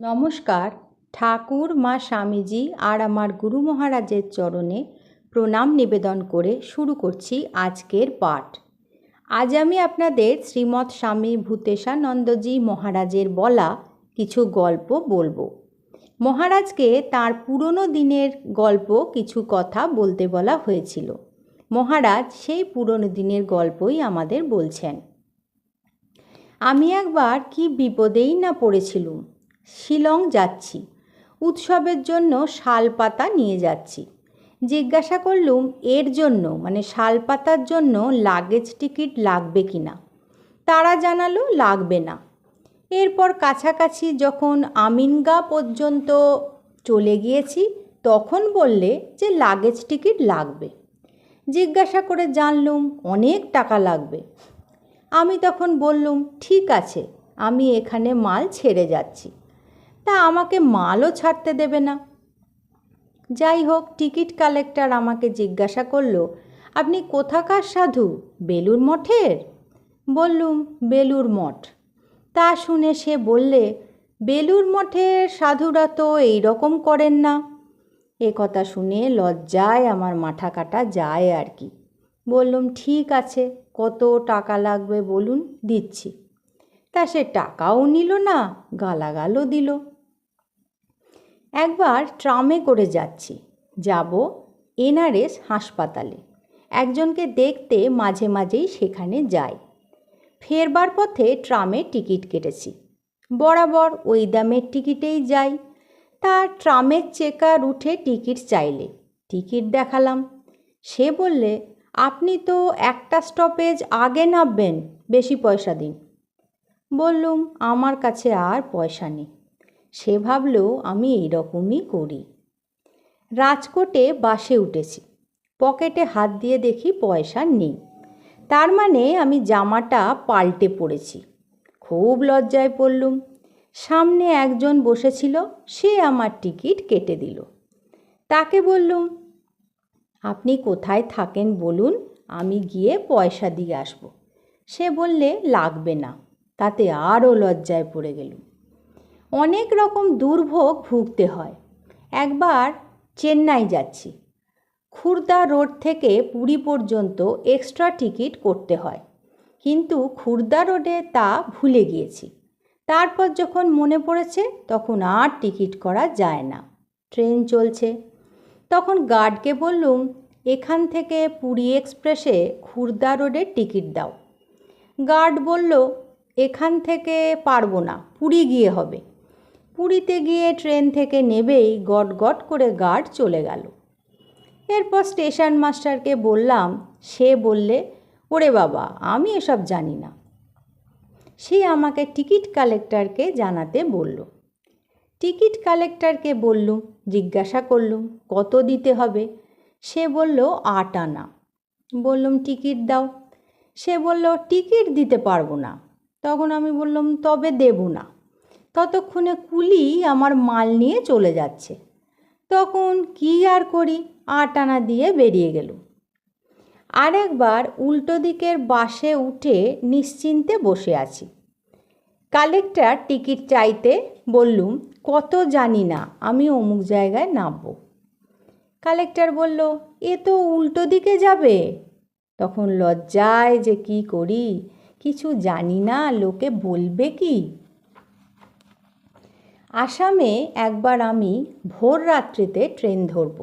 নমস্কার। ঠাকুর, মা স্বামীজি আর আমার গুরু মহারাজের চরণে প্রণাম নিবেদন করে শুরু করছি আজকের পাঠ। আজ আমি আপনাদের শ্রীমৎ স্বামী ভূতেশানন্দজি মহারাজের বলা কিছু গল্প বলব। মহারাজকে তার পুরনো দিনের গল্প কিছু কথা বলতে বলা হয়েছিল। মহারাজ সেই পুরনো দিনের গল্পই আমাদের বলছেন। আমি একবার কি বিপদেই না পড়েছিলুম শিলং যাচ্ছি। উৎসবের জন্য শাল পাতা নিয়ে যাচ্ছি। জিজ্ঞাসা করলুম, এর জন্য মানে শাল পাতার জন্য লাগেজ টিকিট লাগবে কি না? তারা জানালো, লাগবে না। এরপর কাছাকাছি যখন আমিনগা পর্যন্ত চলে গিয়েছি, তখন বললে যে লাগেজ টিকিট লাগবে। জিজ্ঞাসা করে জানলুম, অনেক টাকা লাগবে। আমি তখন বললুম, ঠিক আছে, আমি এখানে মাল ছেড়ে যাচ্ছি। তা আমাকে মালও ছাড়তে দেবে না। যাই হোক, টিকিট কালেক্টর আমাকে জিজ্ঞাসা করল, আপনি কোথাকার সাধু? বেলুর মঠের? বললুম বেলুর মঠ। তা শুনে সে বললে বেলুর মঠের সাধুরা তো এই রকম করেন না। এ কথা শুনে লজ্জায় আমার মাথা কাটা যায় আর কি। বললুম, ঠিক আছে, কত টাকা লাগবে বলুন, দিচ্ছি। তা সে টাকাও নিল না, গালাগালও দিল। একবার ট্রামে করে যাচ্ছি। যাব এনআরএস হাসপাতালে। একজনকে দেখতে মাঝে মাঝেই সেখানে যাই। ফেরবার পথে ট্রামে টিকিট কেটেছি। বরাবর ওই দামের টিকিটেই যাই। তা ট্রামের চেকার উঠে টিকিট চাইলে। টিকিট দেখালাম। সে বললে, আপনি তো একটা স্টপেজ আগে নামবেন, বেশি পয়সা দিন। বললুম, আমার কাছে আর পয়সা নেই। সে ভাবল আমি এই রকমই করি। রাজকোটে বাসে উঠেছি। পকেটে হাত দিয়ে দেখি পয়সা নেই। তার মানে আমি জামাটা পাল্টে পড়েছি। খুব লজ্জায় পড়লুম। সামনে একজন বসেছিল, সে আমার টিকিট কেটে দিল। তাকে বললুম, আপনি কোথায় থাকেন বলুন, আমি গিয়ে পয়সা দিয়ে আসব। সে বললে, লাগবে না। তাতে আরও লজ্জায় পড়ে গেলুম। অনেক রকম দুর্ভোগ ভুগতে হয়। একবার চেন্নাই যাচ্ছি। খুর্দা রোড থেকে পুরী পর্যন্ত এক্সট্রা টিকিট করতে হয়। কিন্তু খুর্দা রোডে তা ভুলে গিয়েছি। তারপর যখন মনে পড়েছে, তখন আর টিকিট করা যায় না। ট্রেন চলছে। তখন গার্ডকে বললুম, এখান থেকে পুরী এক্সপ্রেসে খুর্দা রোডের টিকিট দাও। গার্ড বলল, এখান থেকে পারব না, পুরী গিয়ে হবে। পুরীতে গিয়ে ট্রেন থেকে নেবেই গট করে গার্ড চলে গেল। এরপর স্টেশন মাস্টারকে বললাম, সে বললে, ওরে বাবা, আমি এসব জানি না। সে আমাকে টিকিট কালেক্টরকে জানাতে বলল। টিকিট কালেক্টরকে বললুম জিজ্ঞাসা করলুম, কত দিতে হবে? সে বলল, আট আনা। বললুম, টিকিট দাও। সে বলল, টিকিট দিতে পারব না। তখন আমি বললাম, তবে দেব না। ততক্ষণে কুলি আমার মাল নিয়ে চলে যাচ্ছে। তখন কি আর করি? আট আনা দিয়ে বেরিয়ে গেল। আরেকবার উল্টো দিকের বাসে উঠে নিশ্চিন্তে বসে আছি। কালেক্টর টিকিট চাইতে বললুম, কত জানি না, আমি অমুক জায়গায় নামব। কালেক্টর বলল, এ তো উল্টো দিকে যাবে। তখন লজ্জায় যে কি করি, কিছু জানি না, লোকে বলবে কি? আসামে একবার আমি ভোর রাত্রিতে ট্রেন ধরব।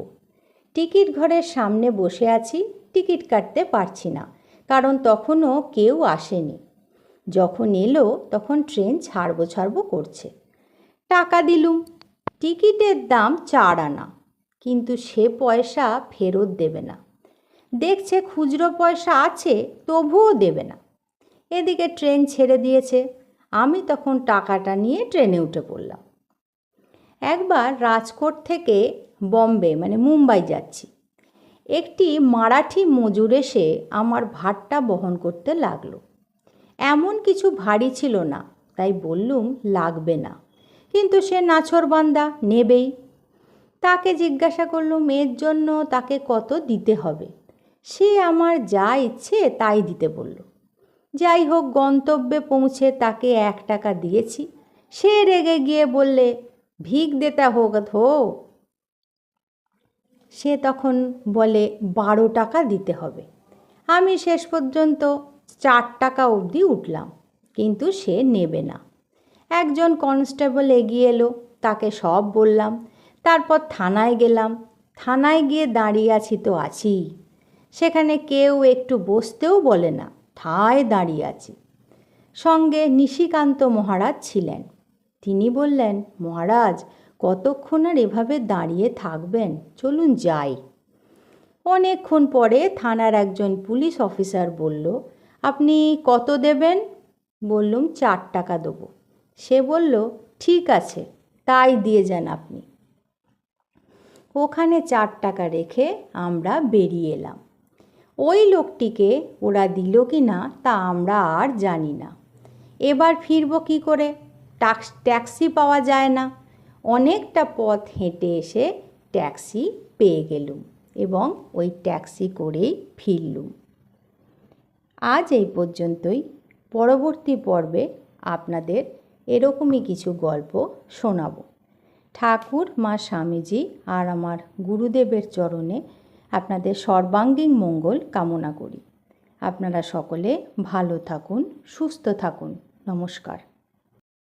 টিকিট ঘরের সামনে বসে আছি, টিকিট কাটতে পারছি না, কারণ তখনও কেউ আসেনি। যখন এলো, তখন ট্রেন ছাড়বো ছাড়বো করছে। টাকা দিলুম, টিকিটের দাম চার আনা, কিন্তু সে পয়সা ফেরত দেবে না। দেখছে খুচরো পয়সা আছে, তবুও দেবে না। এদিকে ট্রেন ছেড়ে দিয়েছে, আমি তখন টাকাটা নিয়ে ট্রেনে উঠে পড়লাম। একবার রাজকোট থেকে বম্বে মানে মুম্বাই যাচ্ছি। একটি মারাঠি মজুর এসে আমার ভাতটা বহন করতে লাগল। এমন কিছু ভারী ছিল না, তাই বললুম লাগবে না। কিন্তু সে নাছরবান্দা নেবেই। তাকে জিজ্ঞাসা করলুম, এর জন্য তাকে কত দিতে হবে? সে আমার যা ইচ্ছে তাই দিতে বলল। যাই হোক, গন্তব্যে পৌঁছে তাকে এক টাকা দিয়েছি। সে রেগে গিয়ে বললে ভিক দেতা হোক ধো সে তখন বলে, বারো টাকা দিতে হবে। আমি শেষ পর্যন্ত চার টাকা অবধি উঠলাম, কিন্তু সে নেবে না। একজন কনস্টেবল এগিয়ে এলো, তাকে সব বললাম। তারপর থানায় গেলাম। থানায় গিয়ে দাঁড়িয়ে আছি তো আছি সেখানে কেউ একটু বসতেও বলে না, ঠায় দাঁড়িয়ে আছি। সঙ্গে নিশিকান্ত মহারাজ ছিলেন। তিনি বললেন, মহারাজ, কতক্ষণ আর এভাবে দাঁড়িয়ে থাকবেন? চলুন যাই। অনেকক্ষণ পরে থানার একজন পুলিশ অফিসার বলল, আপনি কত দেবেন? বললুম, চার টাকা দেবো। সে বলল, ঠিক আছে, তাই দিয়ে যান আপনি। ওখানে চার টাকা রেখে আমরা বেরিয়ে এলাম। ওই লোকটিকে ওরা দিল কি না, তা আমরা আর জানি না। এবার ফিরব কী করে? ট্যাক্সি পাওয়া যায় না। অনেকটা পথ হেঁটে এসে ট্যাক্সি পেয়ে গেলুম এবং ওই ট্যাক্সি করেই ফিরলুম। আজ এই পর্যন্তই। পরবর্তী পর্বে আপনাদের এরকমই কিছু গল্প শোনাবো। ঠাকুর, মা স্বামীজি আর আমার গুরুদেবের চরণে আপনাদের সর্বাঙ্গীন মঙ্গল কামনা করি। আপনারা সকলে ভালো থাকুন, সুস্থ থাকুন। নমস্কার।